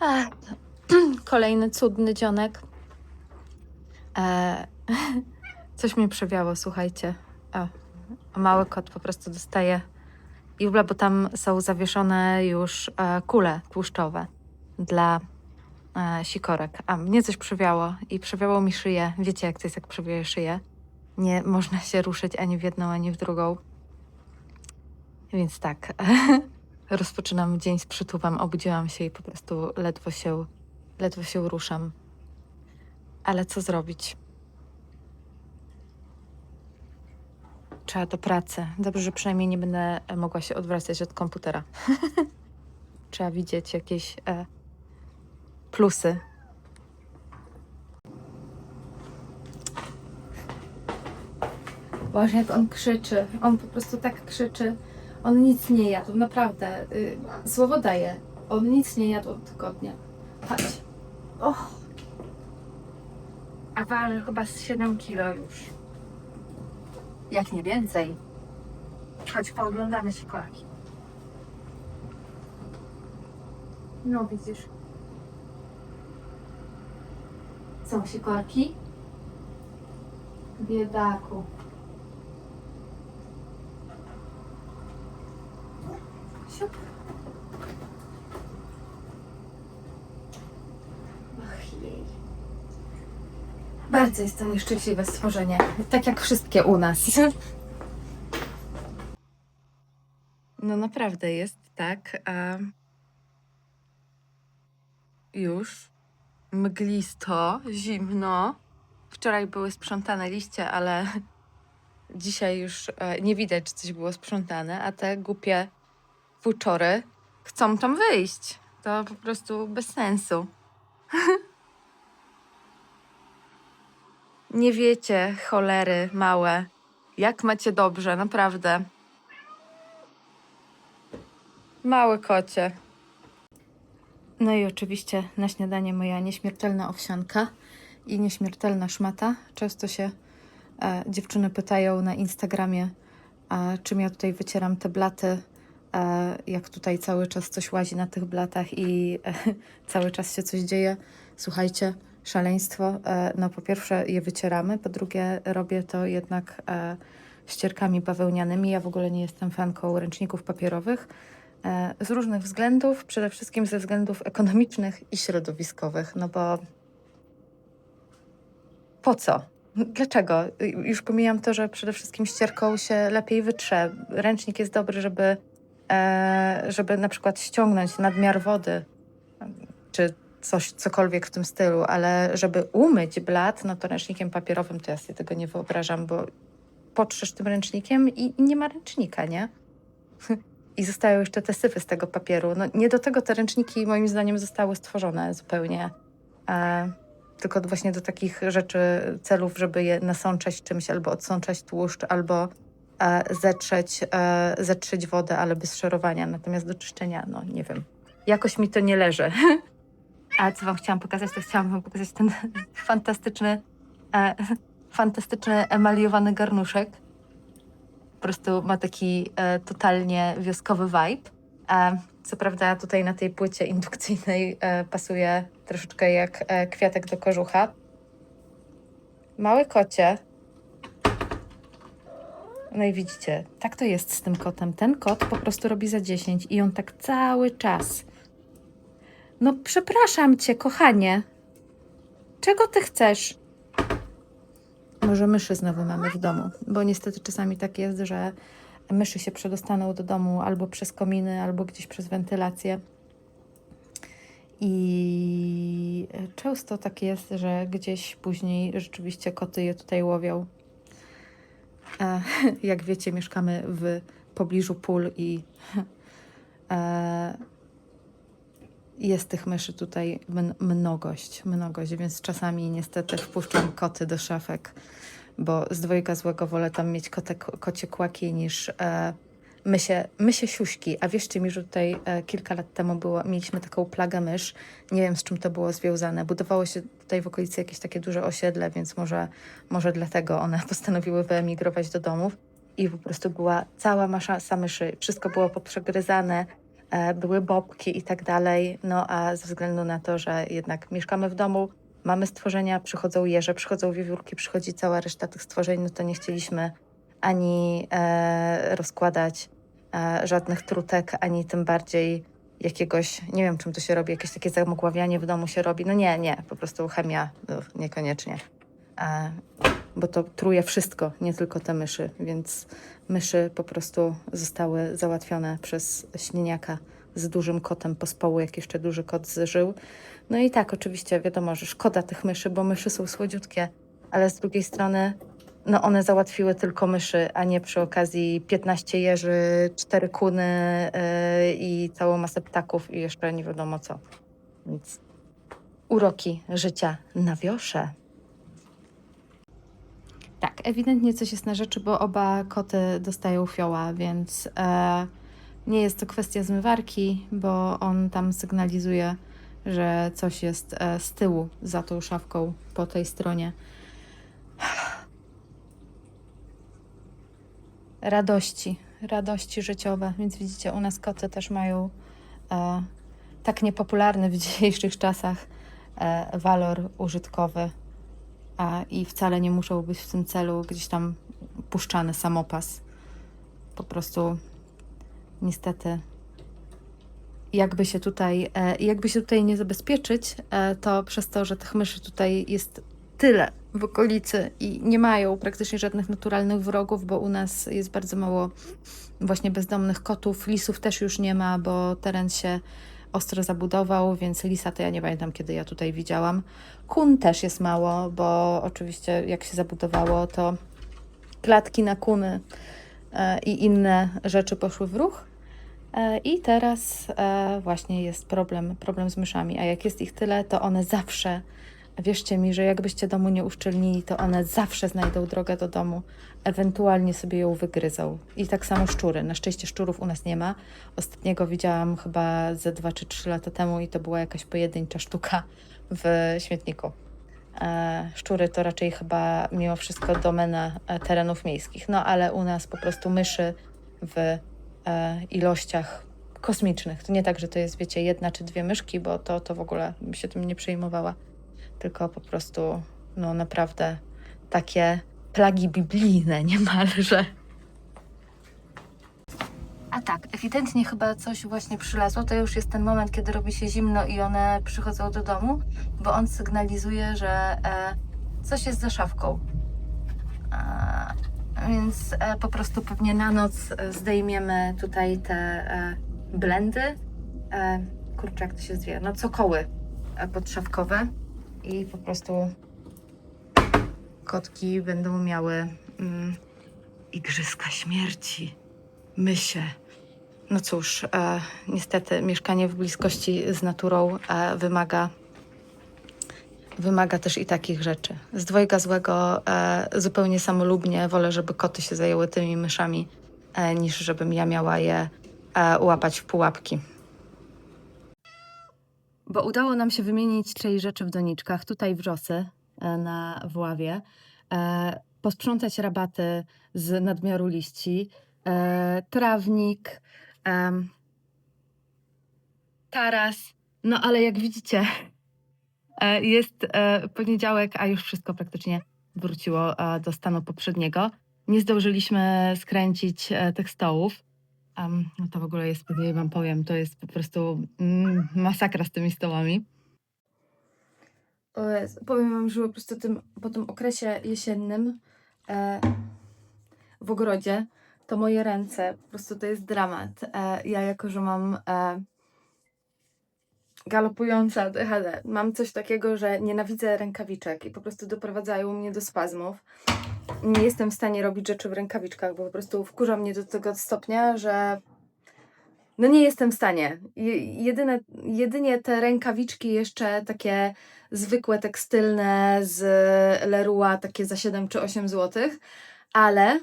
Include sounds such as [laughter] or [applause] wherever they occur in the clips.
[clears throat] Kolejny cudny dzionek. E, [laughs] coś mnie przewiało, słuchajcie. O, mały kot po prostu dostaje Jubla, bo tam są zawieszone już e, kule tłuszczowe dla e, sikorek. A mnie coś przewiało i przewiało mi szyję. Wiecie, jak to jest, jak przewieje szyję? Nie można się ruszyć ani w jedną, ani w drugą. Więc tak, [laughs] rozpoczynam dzień z przytupem. Obudziłam się i po prostu ledwo się, ledwo się ruszam. Ale co zrobić? Trzeba do pracy. Dobrze, że przynajmniej nie będę mogła się odwracać od komputera. [laughs] Trzeba widzieć jakieś e, plusy. Boże, jak on krzyczy. On po prostu tak krzyczy. On nic nie jadł, naprawdę. Y, słowo daję. On nic nie jadł od tygodnia. Chodź. Och. A waży chyba z 7 kilo już. Jak nie więcej. Chodź, pooglądamy się kolaki. No widzisz. Są sikorki? Biedaku. Siup. Ach jej. Bardzo jest to nieszczęśliwe stworzenie. Tak jak wszystkie u nas. No naprawdę jest tak. A... Już mglisto, zimno. Wczoraj były sprzątane liście, ale dzisiaj już e, nie widać, czy coś było sprzątane, a te głupie fuczory chcą tam wyjść. To po prostu bez sensu. [laughs] Nie wiecie, cholery małe, jak macie dobrze, naprawdę. Mały kocie. No i oczywiście na śniadanie moja nieśmiertelna owsianka i nieśmiertelna szmata. Często się e, dziewczyny pytają na Instagramie, e, czym ja tutaj wycieram te blaty, e, jak tutaj cały czas coś łazi na tych blatach i e, [laughs] cały czas się coś dzieje. Słuchajcie, szaleństwo. E, no po pierwsze je wycieramy, po drugie robię to jednak e, ścierkami bawełnianymi. Ja w ogóle nie jestem fanką ręczników papierowych. E, Z różnych względów, przede wszystkim ze względów ekonomicznych i środowiskowych, no bo po co? Dlaczego? Już pomijam to, że przede wszystkim ścierką się lepiej wytrze. Ręcznik jest dobry, żeby, żeby na przykład ściągnąć nadmiar wody, czy coś, cokolwiek w tym stylu, ale żeby umyć blat, no to ręcznikiem papierowym to ja sobie tego nie wyobrażam, bo potrzesz tym ręcznikiem i nie ma ręcznika, nie? [laughs] I zostają jeszcze te syfy z tego papieru. No, nie do tego te ręczniki moim zdaniem zostały stworzone zupełnie. E, tylko właśnie do takich rzeczy, celów, żeby je nasączać czymś, albo odsączać tłuszcz, albo e, zetrzeć, e, zetrzeć wodę, ale bez szorowania. Natomiast do czyszczenia, no nie wiem. Jakoś mi to nie leży. [laughs] A co wam chciałam pokazać, to chciałam wam pokazać ten [laughs] fantastyczny, e, fantastyczny emaliowany garnuszek po prostu ma taki e, totalnie wioskowy vibe. E, co prawda tutaj na tej płycie indukcyjnej e, pasuje troszeczkę jak e, kwiatek do kożucha. Mały kocie. No i widzicie, tak to jest z tym kotem. Ten kot po prostu robi za 10 i on tak cały czas. No przepraszam cię, kochanie. Czego ty chcesz? Może myszy znowu mamy w domu, bo niestety czasami tak jest, że myszy się przedostaną do domu albo przez kominy, albo gdzieś przez wentylację. I często tak jest, że gdzieś później rzeczywiście koty je tutaj łowią. E, [laughs] jak wiecie, mieszkamy w pobliżu pól i [laughs] e, jest tych myszy tutaj mn- mnogość, mnogość, więc czasami niestety wpuszczam koty do szafek, bo z dwojga złego wolę tam mieć kote, kocie kłaki niż e, mysie, mysie siuśki. A wierzcie mi, że tutaj e, kilka lat temu było, mieliśmy taką plagę mysz. Nie wiem, z czym to było związane. Budowało się tutaj w okolicy jakieś takie duże osiedle, więc może, może dlatego one [laughs] postanowiły wyemigrować do domów. I po prostu była cała masa myszy. Wszystko było poprzegryzane, były bobki i tak dalej. No a ze względu na to, że jednak mieszkamy w domu, mamy stworzenia, przychodzą jeże, przychodzą wiewiórki, przychodzi cała reszta tych stworzeń, no to nie chcieliśmy ani e, rozkładać e, żadnych trutek, ani tym bardziej jakiegoś, nie wiem czym to się robi, jakieś takie zamogławianie w domu się robi. No nie, nie, po prostu chemia, no, niekoniecznie. E, bo to truje wszystko, nie tylko te myszy, więc myszy po prostu zostały załatwione przez śnieniaka z dużym kotem pospołu, jak jeszcze duży kot zżył. No i tak, oczywiście wiadomo, że szkoda tych myszy, bo myszy są słodziutkie, ale z drugiej strony no one załatwiły tylko myszy, a nie przy okazji 15 jeży, 4 kuny yy, i całą masę ptaków i jeszcze nie wiadomo co. Więc uroki życia na wiosze. Tak, ewidentnie coś jest na rzeczy, bo oba koty dostają fioła, więc e, nie jest to kwestia zmywarki, bo on tam sygnalizuje, że coś jest e, z tyłu za tą szafką po tej stronie. Radości, radości życiowe, więc widzicie, u nas koty też mają e, tak niepopularny w dzisiejszych czasach e, walor użytkowy i wcale nie muszą być w tym celu gdzieś tam puszczany samopas. Po prostu niestety jakby się tutaj, e, jakby się tutaj nie zabezpieczyć, e, to przez to, że tych myszy tutaj jest tyle w okolicy i nie mają praktycznie żadnych naturalnych wrogów, bo u nas jest bardzo mało właśnie bezdomnych kotów. Lisów też już nie ma, bo teren się ostro zabudował, więc lisa to ja nie pamiętam, kiedy ja tutaj widziałam. Kun też jest mało, bo oczywiście jak się zabudowało, to klatki na kuny e, i inne rzeczy poszły w ruch. E, I teraz e, właśnie jest problem, problem z myszami. A jak jest ich tyle, to one zawsze, wierzcie mi, że jakbyście domu nie uszczelnili, to one zawsze znajdą drogę do domu, ewentualnie sobie ją wygryzą. I tak samo szczury. Na szczęście szczurów u nas nie ma. Ostatniego widziałam chyba ze dwa czy trzy lata temu i to była jakaś pojedyncza sztuka w śmietniku. E, Szczury to raczej chyba mimo wszystko domena e, terenów miejskich. No ale u nas po prostu myszy w e, ilościach kosmicznych. To nie tak, że to jest, wiecie, jedna czy dwie myszki, bo to, to w ogóle bym się tym nie przejmowała. Tylko po prostu, no naprawdę takie plagi biblijne niemalże. A tak, ewidentnie chyba coś właśnie przylazło. To już jest ten moment, kiedy robi się zimno i one przychodzą do domu, bo on sygnalizuje, że e, coś jest za szafką. Więc e, po prostu pewnie na noc zdejmiemy tutaj te e, blendy. E, kurczę, jak to się zwie? No cokoły e, podszafkowe i po prostu kotki będą miały mm, igrzyska śmierci, mysie. No cóż, e, niestety mieszkanie w bliskości z naturą e, wymaga, wymaga też i takich rzeczy. Z dwojga złego e, zupełnie samolubnie wolę, żeby koty się zajęły tymi myszami, e, niż żebym ja miała je e, łapać w pułapki. Bo udało nam się wymienić część rzeczy w doniczkach, tutaj wrzosy e, na wławie, e, posprzątać rabaty z nadmiaru liści, e, trawnik, taras. No ale jak widzicie, [laughs] jest poniedziałek, a już wszystko praktycznie wróciło do stanu poprzedniego. Nie zdążyliśmy skręcić tych stołów. Em, no to w ogóle jest, nie wam powiem, to jest po prostu mm, masakra z tymi stołami. Powiem wam, że po prostu tym, po tym okresie jesiennym e, w ogrodzie, to moje ręce, po prostu to jest dramat. E, ja jako, że mam e, galopujące ADHD, mam coś takiego, że nienawidzę rękawiczek i po prostu doprowadzają mnie do spazmów. Nie jestem w stanie robić rzeczy w rękawiczkach, bo po prostu wkurza mnie do tego stopnia, że no nie jestem w stanie. Je, jedyne, jedynie te rękawiczki jeszcze takie zwykłe, tekstylne z Leroy, takie za 7 czy 8 zł, ale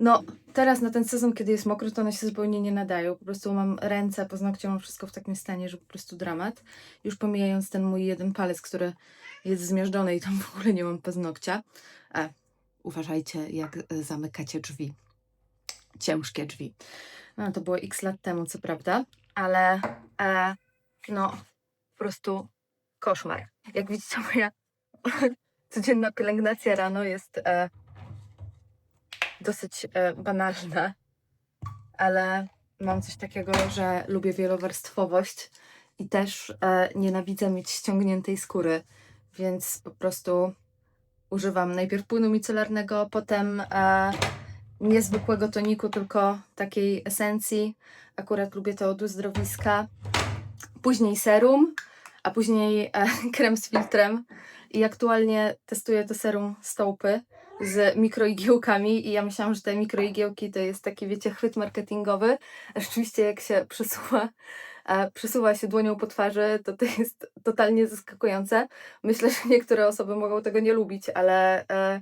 no teraz na ten sezon, kiedy jest mokro, to one się zupełnie nie nadają. Po prostu mam ręce, paznokcie, mam wszystko w takim stanie, że po prostu dramat. Już pomijając ten mój jeden palec, który jest zmiażdżony i tam w ogóle nie mam paznokcia. E, uważajcie, jak e, zamykacie drzwi. Ciężkie drzwi. No to było x lat temu, co prawda, ale e, no po prostu koszmar. Jak widzicie, moja [laughs] codzienna pielęgnacja rano jest e, dosyć e, banalna, ale mam coś takiego, że lubię wielowarstwowość i też e, nienawidzę mieć ściągniętej skóry, więc po prostu używam najpierw płynu micelarnego, potem e, niezwykłego toniku, tylko takiej esencji. Akurat lubię to od uzdrowiska. Później serum, a później krem z filtrem. I aktualnie testuję to serum stołpy z mikroigiełkami i ja myślałam, że te mikroigiełki to jest taki, wiecie, chwyt marketingowy. Rzeczywiście jak się przesuwa, e, przesuwa się dłonią po twarzy, to to jest totalnie zaskakujące. Myślę, że niektóre osoby mogą tego nie lubić, ale e,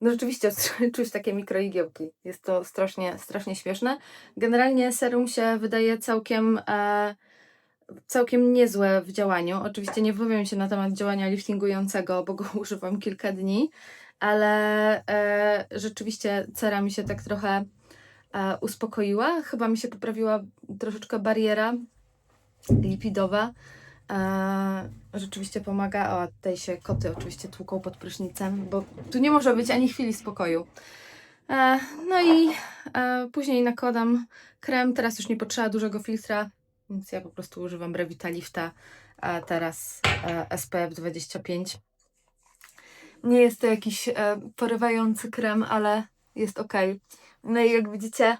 no rzeczywiście [laughs] czuć takie mikroigiełki. Jest to strasznie, strasznie śmieszne. Generalnie serum się wydaje całkiem, e, całkiem niezłe w działaniu. Oczywiście nie wypowiem się na temat działania liftingującego, bo go [laughs] używam kilka dni, ale e, rzeczywiście cera mi się tak trochę e, uspokoiła. Chyba mi się poprawiła troszeczkę bariera lipidowa. E, rzeczywiście pomaga. O, tutaj się koty oczywiście tłuką pod prysznicem, bo tu nie może być ani chwili spokoju. E, no i e, później nakładam krem. Teraz już nie potrzeba dużego filtra, więc ja po prostu używam Revitalifta, a teraz e, SPF 25. Nie jest to jakiś e, porywający krem, ale jest ok. No i jak widzicie,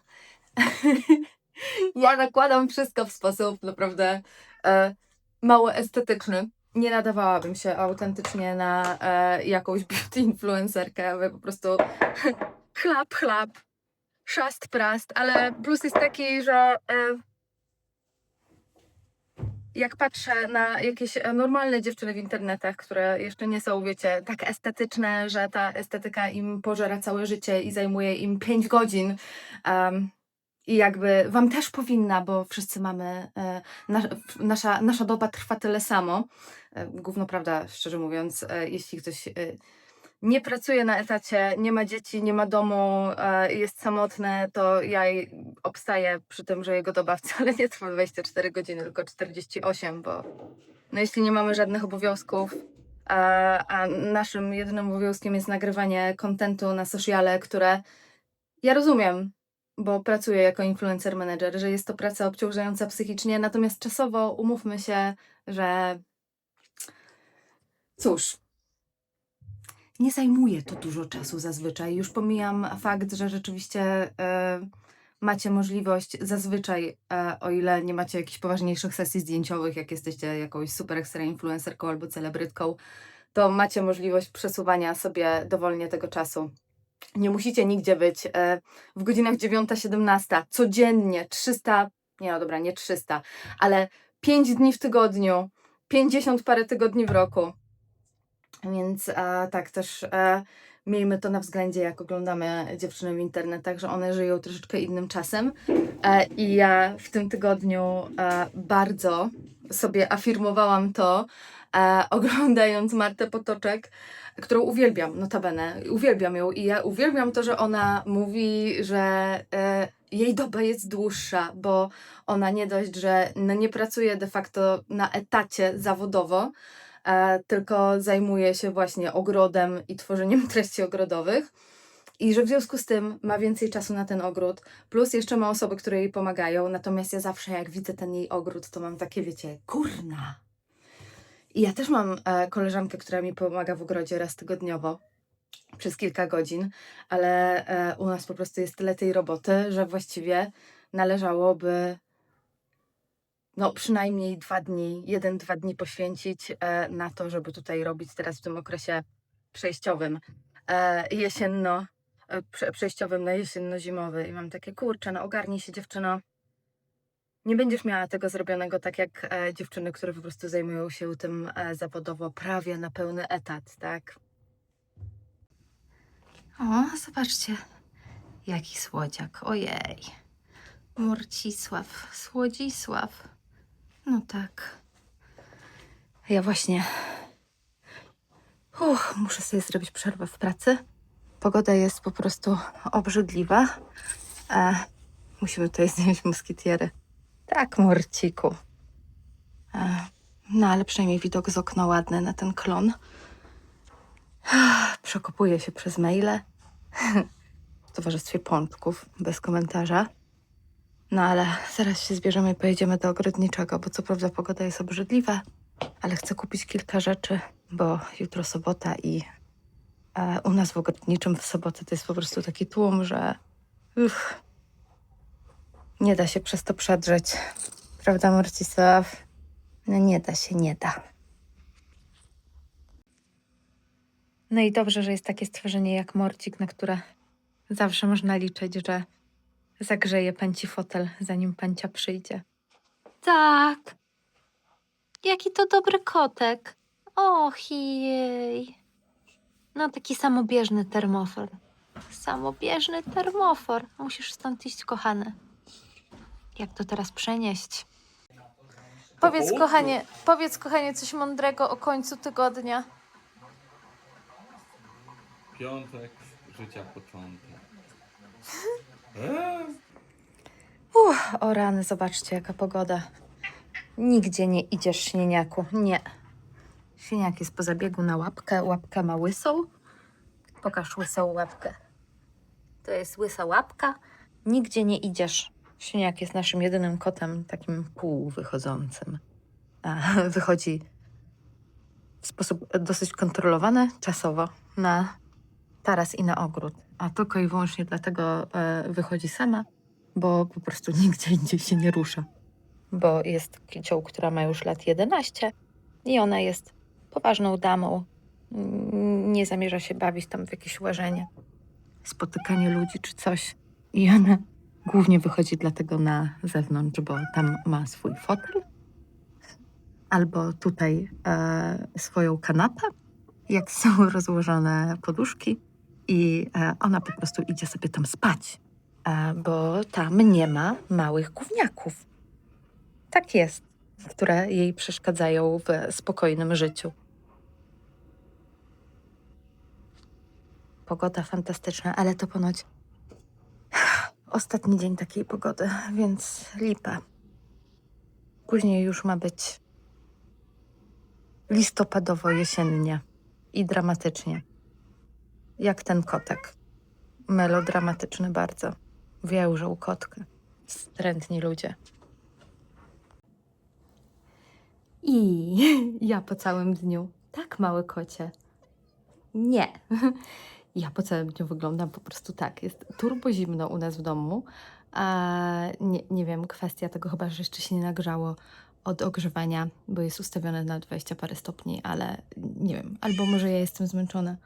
[laughs] ja nakładam wszystko w sposób naprawdę e, mało estetyczny. Nie nadawałabym się autentycznie na e, jakąś beauty influencerkę, ale po prostu [laughs] chlap, chlap, szast, prast, ale plus jest taki, że e, jak patrzę na jakieś e, normalne dziewczyny w internetach, które jeszcze nie są, wiecie, tak estetyczne, że ta estetyka im pożera całe życie i zajmuje im 5 godzin. em, i jakby wam też powinna, bo wszyscy mamy, e, na, nasza, nasza doba trwa tyle samo. E, Gówno prawda, szczerze mówiąc, e, jeśli ktoś e, nie pracuje na etacie, nie ma dzieci, nie ma domu, e, jest samotny, to ja obstaję przy tym, że jego doba wcale nie trwa 24 godziny, tylko 48, bo no jeśli nie mamy żadnych obowiązków, a, a naszym jedynym obowiązkiem jest nagrywanie kontentu na sociale, które ja rozumiem, bo pracuję jako influencer manager, że jest to praca obciążająca psychicznie, natomiast czasowo umówmy się, że cóż, nie zajmuje to dużo czasu zazwyczaj. Już pomijam fakt, że rzeczywiście e, macie możliwość zazwyczaj, e, o ile nie macie jakichś poważniejszych sesji zdjęciowych, jak jesteście jakąś super ekstra influencerką albo celebrytką, to macie możliwość przesuwania sobie dowolnie tego czasu. Nie musicie nigdzie być e, w godzinach 9-17, codziennie 300, nie no dobra, nie 300, ale 5 dni w tygodniu, 50 parę tygodni w roku. Więc e, tak też e, miejmy to na względzie, jak oglądamy dziewczyny w internetach, że one żyją troszeczkę innym czasem. E, I ja w tym tygodniu e, bardzo sobie afirmowałam to, e, [laughs] oglądając Martę Potoczek, którą uwielbiam, notabene, uwielbiam ją i ja uwielbiam to, że ona mówi, że e, jej doba jest dłuższa, bo ona nie dość, że no, nie pracuje de facto na etacie zawodowo, tylko zajmuje się właśnie ogrodem i tworzeniem [laughs] treści ogrodowych. I że w związku z tym ma więcej czasu na ten ogród, plus jeszcze ma osoby, które jej pomagają. Natomiast ja zawsze, jak widzę ten jej ogród, to mam takie, wiecie, kurna. I ja też mam e, koleżankę, która mi pomaga w ogrodzie raz tygodniowo przez kilka godzin, ale e, u nas po prostu jest tyle tej roboty, że właściwie należałoby no przynajmniej dwa dni, jeden, dwa dni poświęcić e, na to, żeby tutaj robić teraz w tym okresie przejściowym, e, jesienno, e, prze, przejściowym na jesienno-zimowy. I mam takie, kurczę, no ogarnij się dziewczyno. Nie będziesz miała tego zrobionego tak jak e, dziewczyny, które po prostu zajmują się tym e, zawodowo prawie na pełny etat, tak? O, zobaczcie, jaki słodziak, ojej. Murcisław, Słodzisław. No tak. Ja właśnie. Uch, muszę sobie zrobić przerwę w pracy. Pogoda jest po prostu obrzydliwa. E, Musimy tutaj [laughs] zdjąć muskitiery. Tak, Morciku. E, No, ale przynajmniej widok z okna ładny na ten klon. Przekopuję się przez maile. [laughs] W towarzystwie pączków, bez komentarza. No ale zaraz się zbierzemy i pojedziemy do ogrodniczego, bo co prawda pogoda jest obrzydliwa, ale chcę kupić kilka rzeczy, bo jutro sobota i e, u nas w ogrodniczym w sobotę to jest po prostu taki tłum, że uff, nie da się przez to przedrzeć. Prawda, Marcisław? No nie da się, nie da. No i dobrze, że jest takie stworzenie jak Morcik, na które zawsze można liczyć, że zagrzeje pęci fotel, zanim pęcia przyjdzie. Tak. Jaki to dobry kotek. Och jej. No taki samobieżny termofor. Samobieżny termofor. Musisz stąd iść, kochany. Jak to teraz przenieść? Powiedz, kochanie, powiedz, kochanie, coś mądrego o końcu tygodnia. Piątek, życia początek. Eee, Uff, o rany, zobaczcie, jaka pogoda. Nigdzie nie idziesz, śnieniaku. Nie. Śnieniak jest po zabiegu na łapkę. Łapka ma łysą. Pokaż łysą łapkę. To jest łysa łapka. Nigdzie nie idziesz. Śnieniak jest naszym jedynym kotem, takim półwychodzącym. A, [laughs] wychodzi w sposób dosyć kontrolowany, czasowo, na taras i na ogród. A tylko i wyłącznie dlatego e, wychodzi sama, bo po prostu nigdzie indziej się nie rusza. Bo jest kicią, która ma już lat 11 i ona jest poważną damą. Nie zamierza się bawić tam w jakieś łażenie, spotykanie ludzi czy coś. I ona głównie wychodzi dlatego na zewnątrz, bo tam ma swój fotel albo tutaj e, swoją kanapę, jak są [laughs] rozłożone poduszki i e, ona po prostu idzie sobie tam spać, bo tam nie ma małych gówniaków. Tak jest, które jej przeszkadzają w spokojnym życiu. Pogoda fantastyczna, ale to ponoć [sighs] ostatni dzień takiej pogody, więc lipa. Później już ma być listopadowo-jesiennie i dramatycznie. Jak ten kotek. Melodramatyczny bardzo. Więżą kotkę. Strętni ludzie. I [laughs] ja po całym dniu. Tak, mały kocie. Nie. [laughs] Ja po całym dniu wyglądam po prostu tak. Jest turbo zimno u nas w domu. A nie, nie wiem, kwestia tego chyba, że jeszcze się nie nagrzało od ogrzewania, bo jest ustawione na 20 parę stopni, ale nie wiem, albo może ja jestem zmęczona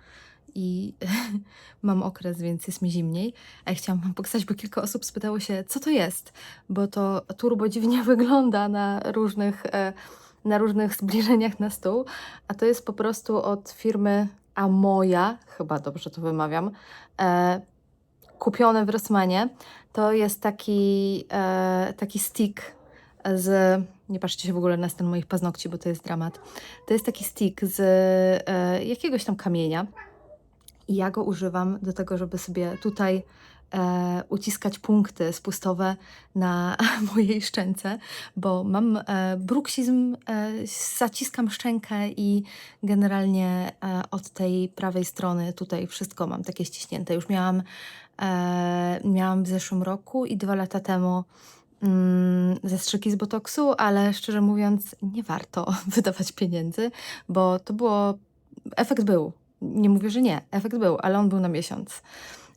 i [laughs] mam okres, więc jest mi zimniej. A ja chciałam wam pokazać, bo kilka osób spytało się, co to jest, bo to turbo dziwnie [laughs] wygląda na różnych, e, na różnych zbliżeniach na stół, a to jest po prostu od firmy Amoja, chyba dobrze to wymawiam, e, kupione w Rossmanie. To jest taki, e, taki stick z. Nie patrzcie się w ogóle na stan moich paznokci, bo to jest dramat. To jest taki stick z e, jakiegoś tam kamienia. I ja go używam do tego, żeby sobie tutaj e, uciskać punkty spustowe na [laughs] mojej szczęce, bo mam e, bruksizm, e, zaciskam szczękę i generalnie e, od tej prawej strony tutaj wszystko mam takie ściśnięte. Już miałam, e, miałam w zeszłym roku i dwa lata temu mm, zastrzyki z botoksu, ale szczerze mówiąc, nie warto [laughs] wydawać pieniędzy, bo to było. Efekt był. Nie mówię, że nie. Efekt był, ale on był na miesiąc.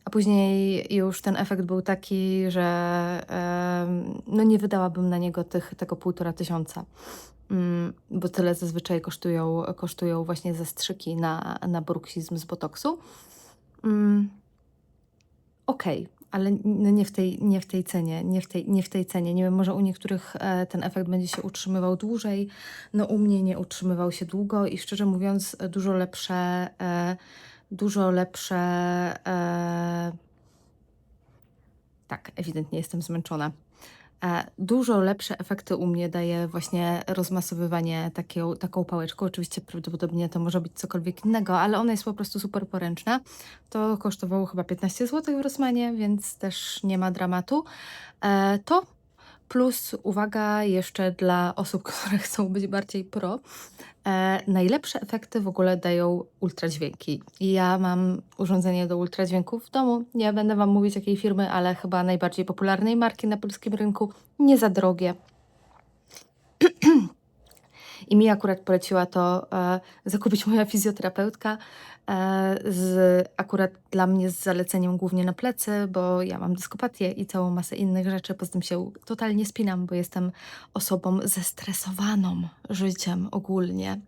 A później już ten efekt był taki, że no nie wydałabym na niego tych, tego półtora tysiąca. Mm, bo tyle zazwyczaj kosztują, kosztują właśnie zastrzyki na, na bruksizm z botoksu. Mm, Okej, ale no nie, w tej, nie w tej cenie, nie w tej, nie w tej cenie. Nie wiem, może u niektórych e, ten efekt będzie się utrzymywał dłużej, no u mnie nie utrzymywał się długo i szczerze mówiąc dużo lepsze, e, dużo lepsze, e, tak, ewidentnie jestem zmęczona. E, Dużo lepsze efekty u mnie daje właśnie rozmasowywanie taką, taką pałeczką. Oczywiście prawdopodobnie to może być cokolwiek innego, ale ona jest po prostu super poręczna. To kosztowało chyba 15 zł w Rossmanie, więc też nie ma dramatu. E, To plus uwaga jeszcze dla osób, [laughs] które chcą być bardziej pro. E, najlepsze efekty w ogóle dają ultradźwięki. Ja mam urządzenie do ultradźwięków w domu. Nie będę Wam mówić jakiej firmy, ale chyba najbardziej popularnej marki na polskim rynku. Nie za drogie. [clears throat] I mi akurat poleciła to e, zakupić moja fizjoterapeutka. E, z, akurat dla mnie z zaleceniem głównie na plecy, bo ja mam dyskopatię i całą masę innych rzeczy. Poza tym się totalnie spinam, bo jestem osobą zestresowaną życiem ogólnie.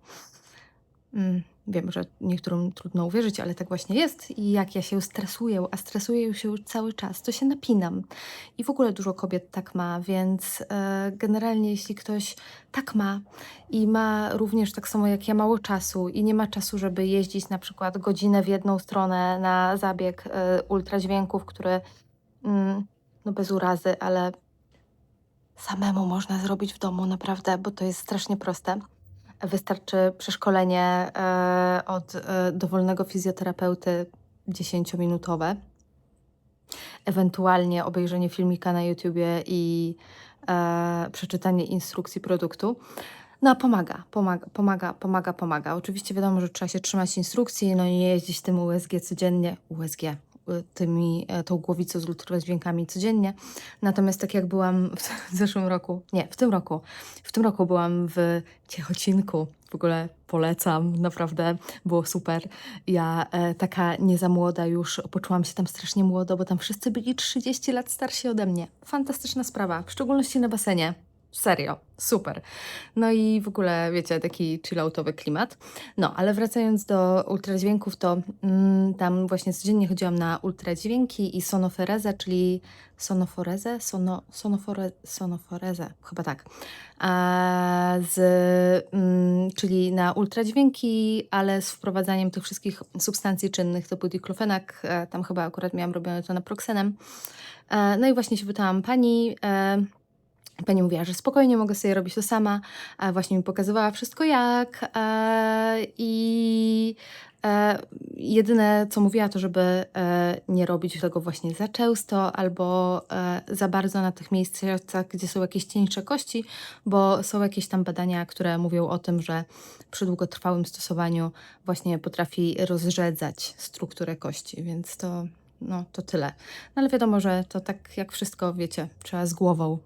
Mm, wiem, że niektórym trudno uwierzyć, ale tak właśnie jest. I jak ja się stresuję, a stresuję się cały czas, to się napinam. I w ogóle dużo kobiet tak ma, więc e, generalnie jeśli ktoś tak ma i ma również tak samo jak ja mało czasu i nie ma czasu, żeby jeździć na przykład godzinę w jedną stronę na zabieg e, ultradźwięków, który mm, no bez urazy, ale samemu można zrobić w domu naprawdę, bo to jest strasznie proste. Wystarczy przeszkolenie e, od e, dowolnego fizjoterapeuty 10-minutowe, ewentualnie obejrzenie filmika na YouTubie i e, przeczytanie instrukcji produktu. No, pomaga, pomaga, pomaga, pomaga, pomaga. Oczywiście wiadomo, że trzeba się trzymać instrukcji, no i nie jeździć tym USG codziennie, USG, tymi, e, tą głowicą z ultradźwiękami codziennie. Natomiast tak jak byłam [laughs] w zeszłym roku, nie, w tym roku, w tym roku byłam w Ciechocinku. W ogóle polecam, naprawdę było super. Ja e, taka nie za młoda już poczułam się tam strasznie młodo, bo tam wszyscy byli 30 lat starsi ode mnie. Fantastyczna sprawa, w szczególności na basenie. Serio, super. No i w ogóle, wiecie, taki chilloutowy klimat. No, ale wracając do ultradźwięków, to mm, tam właśnie codziennie chodziłam na ultradźwięki i sonoforezę, czyli sonoforezę, sono, sonofore, sonoforezę, chyba tak. A z, mm, czyli na ultradźwięki, ale z wprowadzaniem tych wszystkich substancji czynnych typu diklofenak. E, tam chyba akurat miałam robione to naproxenem. E, no i właśnie się pytałam pani, e, Pani mówiła, że spokojnie mogę sobie robić to sama, a właśnie mi pokazywała wszystko jak. I e, jedyne co mówiła, to żeby e, nie robić tego właśnie za często albo e, za bardzo na tych miejscach, gdzie są jakieś cieńsze kości, bo są jakieś tam badania, które mówią o tym, że przy długotrwałym stosowaniu właśnie potrafi rozrzedzać strukturę kości, więc to, no, to tyle. No ale wiadomo, że to tak jak wszystko, wiecie, trzeba z głową.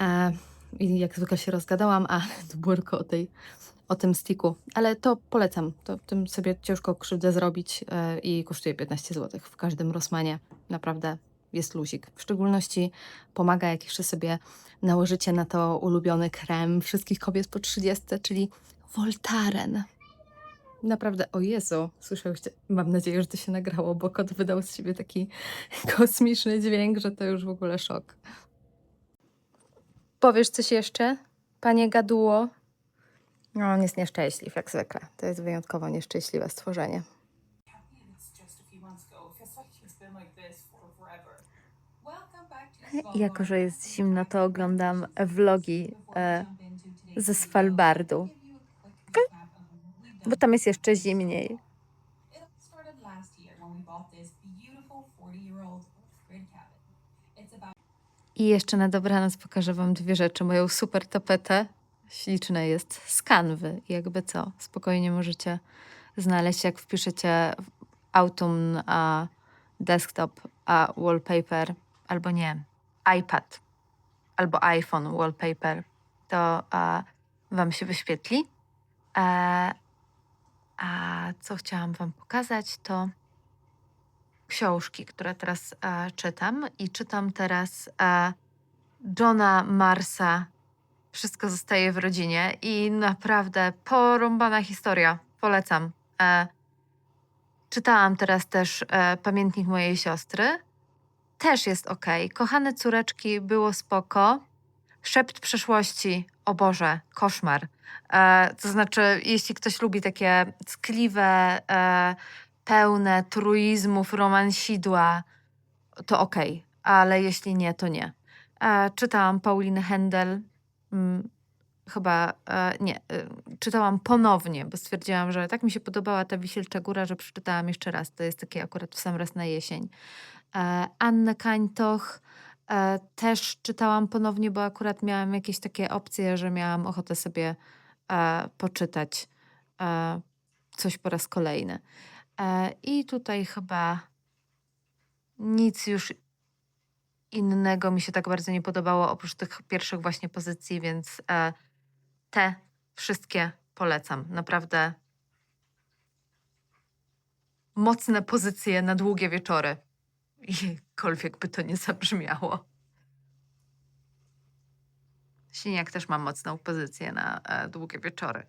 E, I jak zwykle się rozgadałam, a [laughs] tylko o, tej, o tym sticku. Ale to polecam. To tym sobie ciężko krzywdę zrobić e, i kosztuje 15 zł w każdym Rossmanie. Naprawdę jest luzik. W szczególności pomaga, jak jeszcze sobie nałożycie na to ulubiony krem wszystkich kobiet po 30, czyli Voltaren. Naprawdę, o Jezu, słyszałyście, mam nadzieję, że to się nagrało, bo kot wydał z siebie taki [laughs] kosmiczny dźwięk, że to już w ogóle szok. Powiesz coś jeszcze, panie gaduło? No, on jest nieszczęśliw, jak zwykle. To jest wyjątkowo nieszczęśliwe stworzenie. Jako, że jest zimno, to oglądam vlogi e, ze Svalbardu, bo tam jest jeszcze zimniej. It started last year when we bought this beautiful 40-year-old grid cabin. It's about I jeszcze na dobranoc pokażę Wam dwie rzeczy. Moją super tapetę, śliczne jest, z kanwy. Jakby co, spokojnie możecie znaleźć, jak wpiszecie Autumn a desktop a wallpaper, albo nie, iPad, albo iPhone wallpaper, to a, Wam się wyświetli. E, a co chciałam Wam pokazać, to książki, które teraz e, czytam. I czytam teraz e, Johna Marsa. Wszystko zostaje w rodzinie. I naprawdę porąbana historia. Polecam. E, czytałam teraz też e, Pamiętnik mojej siostry. Też jest ok. Kochane córeczki, było spoko. Szept przeszłości. O Boże, koszmar. E, to znaczy, jeśli ktoś lubi takie ckliwe, e, pełne truizmów, romansidła, to okej, ale jeśli nie, to nie. E, czytałam Paulinę Händel. Mm, chyba e, nie. E, czytałam ponownie, bo stwierdziłam, że tak mi się podobała ta Wisielcza Góra, że przeczytałam jeszcze raz. To jest takie akurat w sam raz na jesień. E, Annę Kańtoch e, też czytałam ponownie, bo akurat miałam jakieś takie opcje, że miałam ochotę sobie e, poczytać e, coś po raz kolejny. I tutaj chyba nic już innego mi się tak bardzo nie podobało, oprócz tych pierwszych właśnie pozycji, więc te wszystkie polecam. Naprawdę mocne pozycje na długie wieczory. Jakkolwiek by to nie zabrzmiało. Siniak też ma mocną pozycję na e, długie wieczory.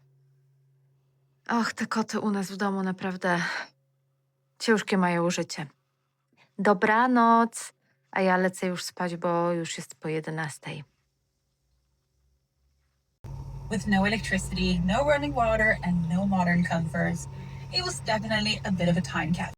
Och, te koty u nas w domu naprawdę ciężkie mają życie. Dobranoc, a ja lecę już spać, bo już jest po 11. With no electricity, no running water, and no modern comforts, it was definitely a bit of a time capsule.